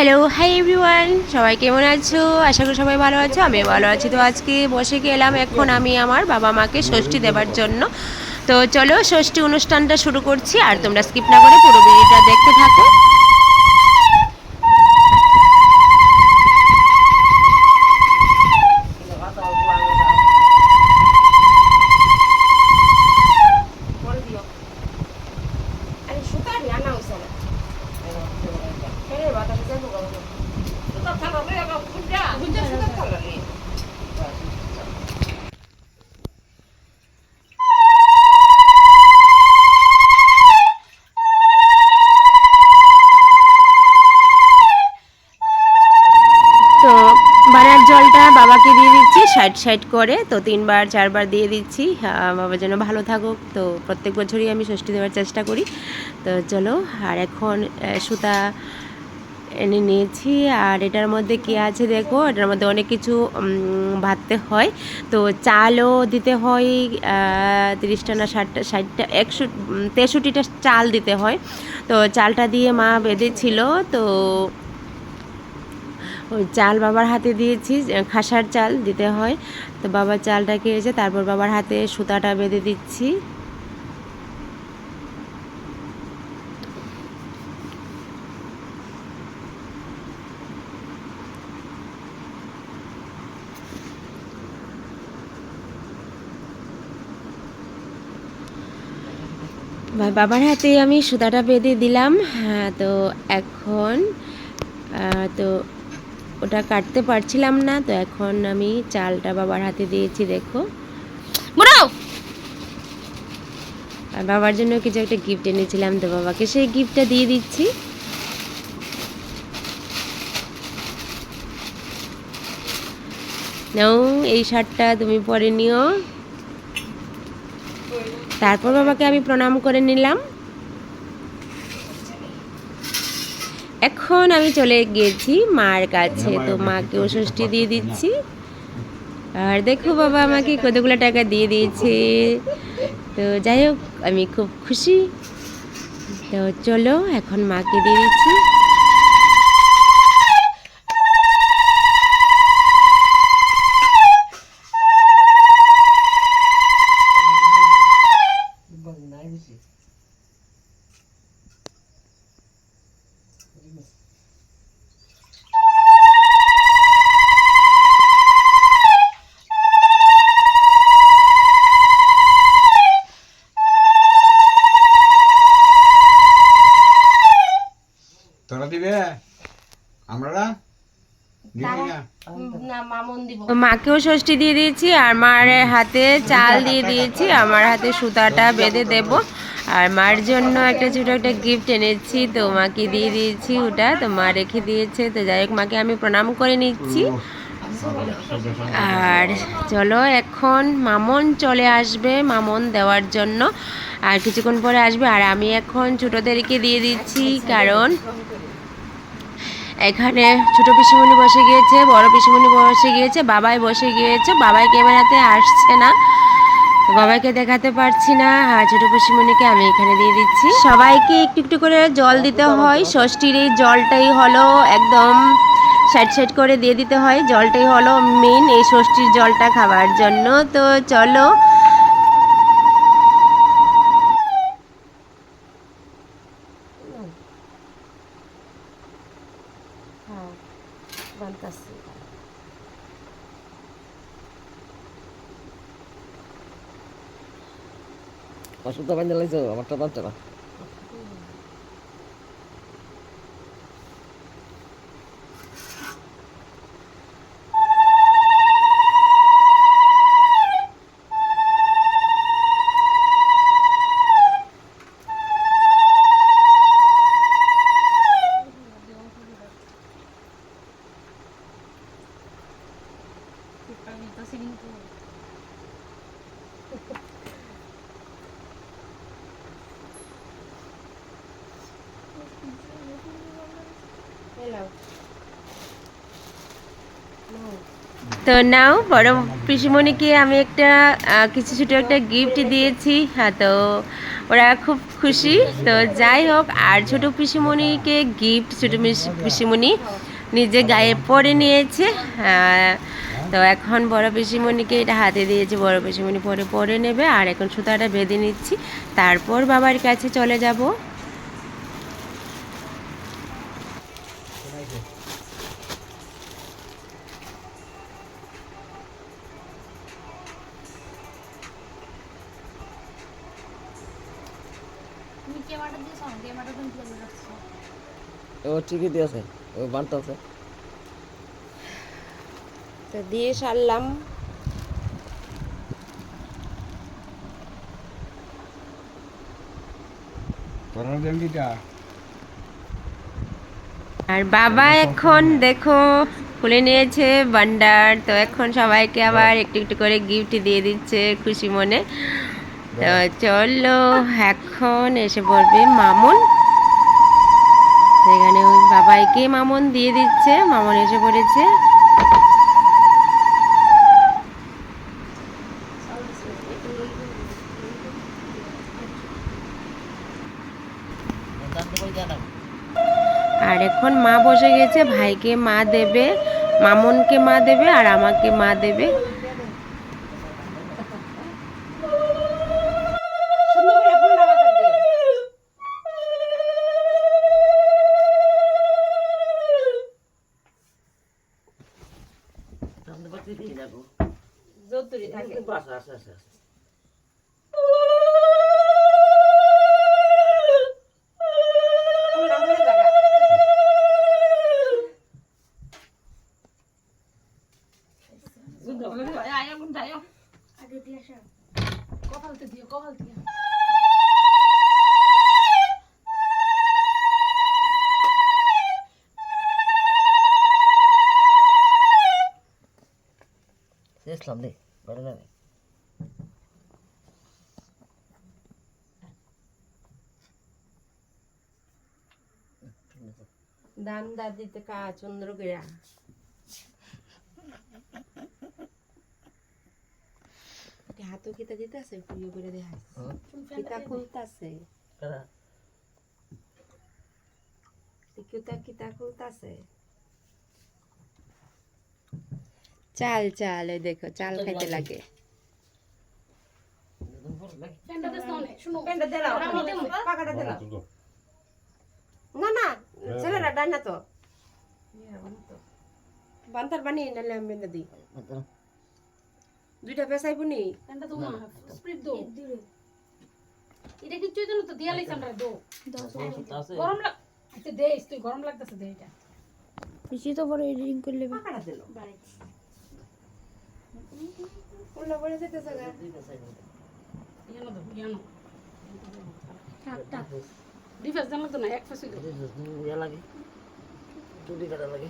Hello hi everyone সবাই কেমন আছো? আশা করি সবাই ভালো আছো। আমি ভালো আছি। তো আজকে বসে গেলাম এখন আমি আমার বাবা মাকে ষষ্ঠী দেবার জন্য। তো চলো ষষ্ঠী অনুষ্ঠানটা শুরু করছি। আর তোমরা স্কিপ না করে পুরো ভিডিওটা দেখতে থাকো তো বানার জলটা বাবাকে দিয়ে দিচ্ছি সাইড সাইড করে, তো তিনবার, চারবার দিয়ে দিচ্ছি। বাবা যেন ভালো থাকুক। তো প্রত্যেক বছরই আমি ষষ্ঠী দেওয়ার চেষ্টা করি। তো চলো, আর এখন সুতা এনে নিয়েছি। আর এটার মধ্যে কি আছে দেখো? এটার মধ্যে অনেক কিছু ভাজতে হয়। তো চালও দিতে হয় তিরিশটা না ষাটটা ষাটটা, একশো তেষট্টিটা চাল দিতে হয়। তো চালটা দিয়ে মা বেঁধেছিল। তো ওই চাল বাবার হাতে দিয়েছি খাসার চাল দিতে হয়। তো বাবার চালটা খেয়েছে, তারপর বাবার হাতে সুতাটা বেঁধে দিচ্ছি। বাবার হাতে আমি সুতাটা বেঁধে দিলাম। হ্যাঁ তো এখন তো ওটা কাটতে পারছিলাম না তো এখন আমি চালটা বাবার হাতে দিয়েছি দেখো। আর বাবার জন্য কিছু একটা গিফট এনেছিলাম তো বাবাকে সেই গিফটটা দিয়ে দিচ্ছি। নাও এই শার্টটা তুমি পরে নিও। তারপর বাবাকে আমি প্রণাম করে নিলাম। এখন আমি চলে গেছি মার কাছে। তো মাকে ওষষ্ঠী দিয়ে দিচ্ছি। আর দেখো বাবা আমাকে কতগুলো টাকা দিয়ে দিয়েছে। তো যাই হোক আমি খুব খুশি। তো চলো এখন মাকে দিয়ে দিচ্ছি। Gracias. মাকেও ষষ্ঠী দিয়ে দিয়েছি, আর মার হাতে চাল দিয়ে দিয়েছি, আমার হাতে সুতাটা বেঁধে দেব। আর মার জন্য একটা ছোটো একটা গিফট এনেছি তো মাকে দিয়ে দিয়েছি ওটা, তো মা রেখে দিয়েছে, তো যাই হোক, মাকে আমি প্রণাম করে নিচ্ছি। আর চলো, এখন মামন চলে আসবে, মামন দেওয়ার জন্য। আর কিছুক্ষণ পরে আসবে, আর আমি এখন ছোটোদেরকে দিয়ে দিচ্ছি, কারণ এখানে ছোট পিসিমণি বসে গিয়েছে, বড় পিসিমণি বসে গিয়েছে, বাবাই বসে গিয়েছে, বাবাই ক্যামেরাতে আসছে না। বাবাকে দেখাতে পারছি না, আর ছোট পিসিমণিকে আমি এখানে দিয়ে দিচ্ছি। সবাইকে একটু একটু করে জল দিতে হয়, ষষ্ঠীর এই জলটাই হলো একদম সাইড সাইড করে দিয়ে দিতে হয়, জলটাই হলো মেন এই ষষ্ঠীর জলটা খাওয়ার জন্য। তো চলো হ্যাঁ বানতাছি অসুবিধা বান্ধে লাগছে আমারটা বান্ধতে না তো নাও, বড় পিসিমণিকে আমি একটা কিছু ছোটো একটা গিফট দিয়েছি। হ্যাঁ তো ওরা খুব খুশি। তো যাই হোক, আর ছোট পিসিমণিকে গিফট ছোট পিসিমণি নিজে গায়ে পরে নিয়েছে। তো এখন বড় পিসিমণিকে এটা হাতে দিয়েছে, বড় পিসিমণি পরে পরে নেবে। আর এখন সুতাটা বেঁধে নিচ্ছি। তারপর বাবার কাছে চলে যাব। ও ঠিকই দিয়েছে ও বানতেছে। তো দিয়ে সারলাম। আর বাবা এখন দেখো খুলে নিয়েছে বান্ডার তো এখন সবাইকে আবার একটু একটু করে গিফট দিয়ে দিচ্ছে খুশি মনে। তো চলো এখন এসে পড়বে মামুন। সেখানে ওই বাবাইকে মামুন দিয়ে দিচ্ছে, মামুন এসে পড়েছে। আর এখন মা বসে গেছে, ভাইকে মা দেবে, মামুনকে মা দেবে আর আমাকে মা দেবে। আচ্ছা আচ্ছা আচ্ছা আসো। কপালতে দিও কপাল দিও শেষলাম দে বড় যাবে দান দাদিতে কা চন্দ্র গিরা হাতও কিতা দিতেছে পুলিও করে দেখা কিতা খুলতাছে কারা কিতা কিতা খুলতাছে চাল চাল এই দেখো চাল খাইতে লাগে। না না না ছেলেরা ডান না তো। বান্তার বানি নালে আমি দিই। দুইটা পেশাইব নি। ফ্যানটা তো না স্প্রিট দো। এটা তো তো দিয়া লাইছ আমরা দো। গরম লাগ আচ্ছা দে তুই গরম লাগতেছে দে এটা। বেশি তো বড় এডিটিং করলে পাকাটা দিল বাড়ি উল্লা পড়ে যেতেছে গা ইয়ানো দো ইয়ানো থাক থাক ডিফেন্স জানো তো না এক ফাঁসি দো ইয়া লাগে চুরি কাটা লাগে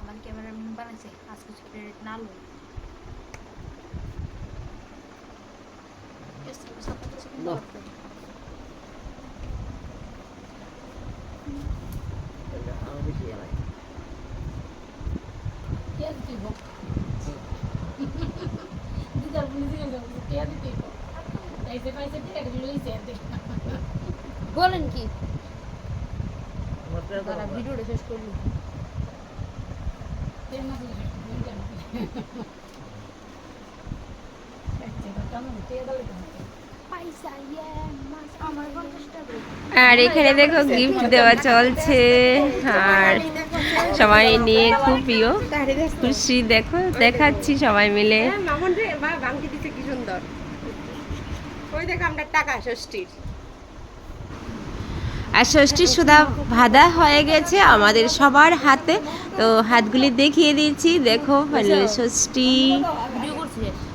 আমার ক্যামেরা বানাইছে আজ কিছু ক্রেডিট না লো না আমার বেশি ইয়া লাগে কে দিতে গো দিদার বলি দিয়ে দাও কে দিতে গো তাইতে পাইছে টেক লইছে দে বলেন কি আমার ভিডিওটা শেষ করলি আর এখানে দেখো গিফট দেওয়া চলছে। আর সবাই নিয়ে খুব প্রিয়। খুশি দেখো দেখাচ্ছি সবাই মিলে। মামন রে মা বাংটি দিতে কি সুন্দর। ওই দেখো আমরা টাকা ষষ্ঠীর। আর ষষ্ঠীর সুধা ভাদা হয়ে গেছে আমাদের সবার হাতে। তো হাতগুলি দেখিয়ে দিচ্ছি দেখো ফাইনালি ষষ্ঠী।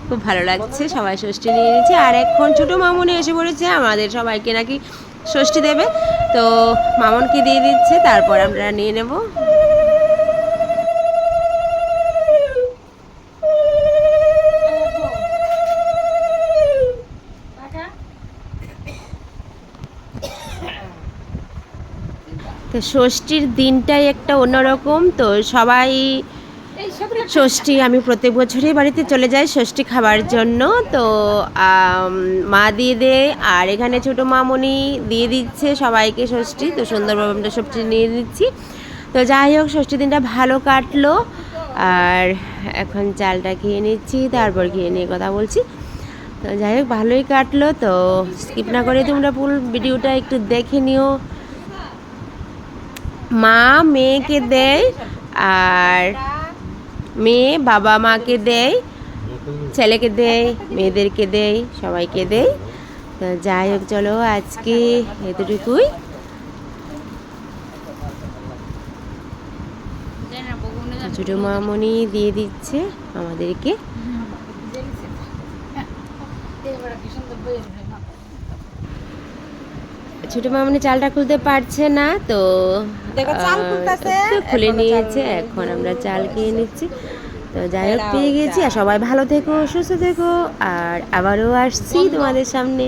খুব ভালো লাগছে, সবাই ষষ্ঠী নিয়ে নিয়েছে। আর এখন ছোটো মামুনি এসে পড়েছে, আমাদের সবাইকে নাকি ষষ্ঠী দেবে। তো মামনকে দিয়ে দিচ্ছে, তারপর আমরা নিয়ে নেব। তো ষষ্ঠীর দিনটাই একটা অন্যরকম। তো সবাই ষষ্ঠী, আমি প্রত্যেক বছরই বাড়িতে চলে যাই ষষ্ঠী খাবার জন্য। তো মা দিয়ে দেয় আর এখানে ছোটো মামনি দিয়ে দিচ্ছে সবাইকে ষষ্ঠী। তো সুন্দরভাবে আমরা ষষ্ঠী নিয়ে দিচ্ছি তো যাই হোক ষষ্ঠী দিনটা ভালো কাটলো। আর এখন চালটা খেয়ে নিচ্ছি, তারপর খেয়ে নিয়ে কথা বলছি। তো যাই হোক, ভালোই কাটলো। তো স্কিপ না করে তোমরা ফুল ভিডিওটা একটু দেখে নিও। মা মেয়েকে দেয়, আর মেয়ে বাবা মাকে দেয়, ছেলেকে দেয়, মেয়েদেরকে দেয়, সবাইকে দেয়। তো যাই হোক, চলো আজকে এতটুকুই। ছোটো মামনি দিয়ে দিচ্ছে আমাদেরকে এবারে কি সুন্দর বইয়ে দেয় মা। ছোট মামনি চালটা খুলতে পারছে না তো খুলে নিয়েছে এখন আমরা চাল কিনে নিচ্ছি। তো যাই হোক পেয়ে গেছি আর সবাই ভালো থেকো সুস্থ থেকো আর আবারও আসছি তোমাদের সামনে।